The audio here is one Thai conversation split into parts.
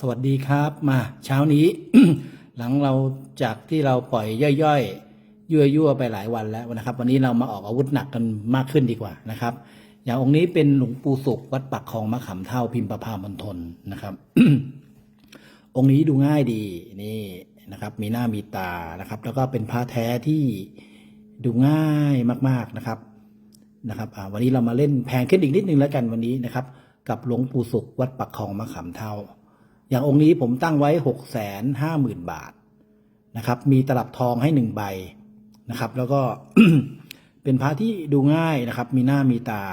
สวัสดีครับมาเช้านี้ หลังเราจากที่เราปล่อยย่อยๆ ยั่วๆ ไปหลายวันแล้วนะครับ วันนี้เรามาออกอาวุธหนักกันมากขึ้นดีกว่านะครับ อย่างองค์นี้เป็นหลวงปู่สุขวัดปักคลองมะขามเท่าพิมพ์ประพามณฑลนะครับ องค์นี้ดูง่ายดีนี่นะครับ มีหน้ามีตานะครับ แล้วก็เป็นพระแท้ที่ดูง่ายมากๆนะครับนะครับวันนี้เรามาเล่นแพงขึ้นอีกนิดนึงแล้วกันวันนี้นะครับ กับหลวงปู่สุขวัดปักคลองมะขามเท่า อย่างองค์นี้ผมตั้งไว้หกแสนห้าหมื่นบาทนะครับ มีตลับทองให้หนึ่งใบนะครับ แล้วก็เป็นพระที่ดูง่ายนะครับ มีหน้ามีตา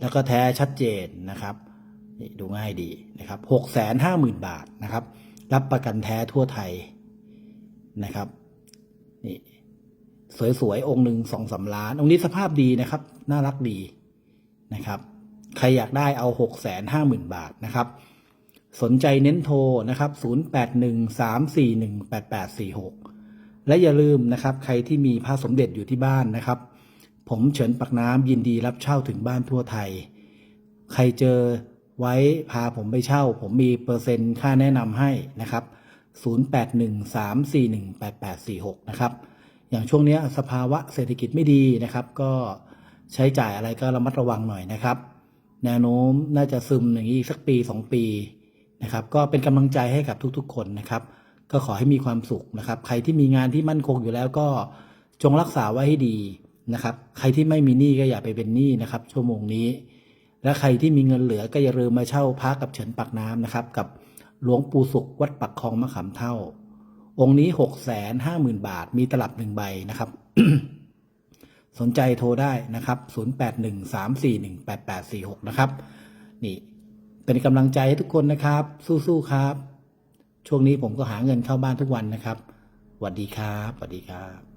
แล้วก็แท้ชัดเจนนะครับนี่ดูง่ายดีนะครับหกแสนห้าหมื่นบาทนะครับ รับประกันแท้ทั่วไทยนะครับนี่สวยๆ องค์หนึ่งสองสาล้าน องค์นี้สภาพดีนะครับ น่ารักดีนะครับ ใครอยากได้เอาหกแสนห้าหมื่นบาทนะครับ สนใจเน้นโทรนะครับ 0813418846 และอย่าลืมนะครับ ใครที่มีพระสมเด็จอยู่ที่บ้านนะครับ ผมเฉินปักน้ำยินดีรับเช่าถึงบ้านทั่วไทย ใครเจอไว้พาผมไปเช่า ผมมีเปอร์เซ็นต์ค่าแนะนำให้นะครับ 0813418846 นะครับ อย่างช่วงเนี้ยสภาวะเศรษฐกิจไม่ดีนะครับ ก็ใช้จ่ายอะไรก็ระมัดระวังหน่อยนะครับ แนวโน้มน่าจะซึมอย่างนี้สักปีสองปี นะครับ ก็เป็นกำลังใจให้กับทุกๆ คนนะครับ ก็ขอให้มีความสุขนะครับ ใครที่มีงานที่มั่นคงอยู่แล้วก็จงรักษาไว้ให้ดีนะครับ ใครที่ไม่มีหนี้ก็อย่าไปเป็นหนี้นะครับ ชั่วโมงนี้ และใครที่มีเงินเหลือก็อย่าลืมมาเช่าพักกับเฉินปักน้ำนะครับ กับหลวงปู่สุขวัดปักคลองมะขามเท่า องค์นี้หกแสนห้าหมื่นบาท มีตลับหนึ่งใบนะครับ สนใจโทรได้นะครับ 0813418846 นะครับ นี่ เป็นกำลังใจให้ทุกคนนะครับ สู้ๆครับ ช่วงนี้ผมก็หาเงินเข้าบ้านทุกวันนะครับสวัสดีครับสวัสดีครับ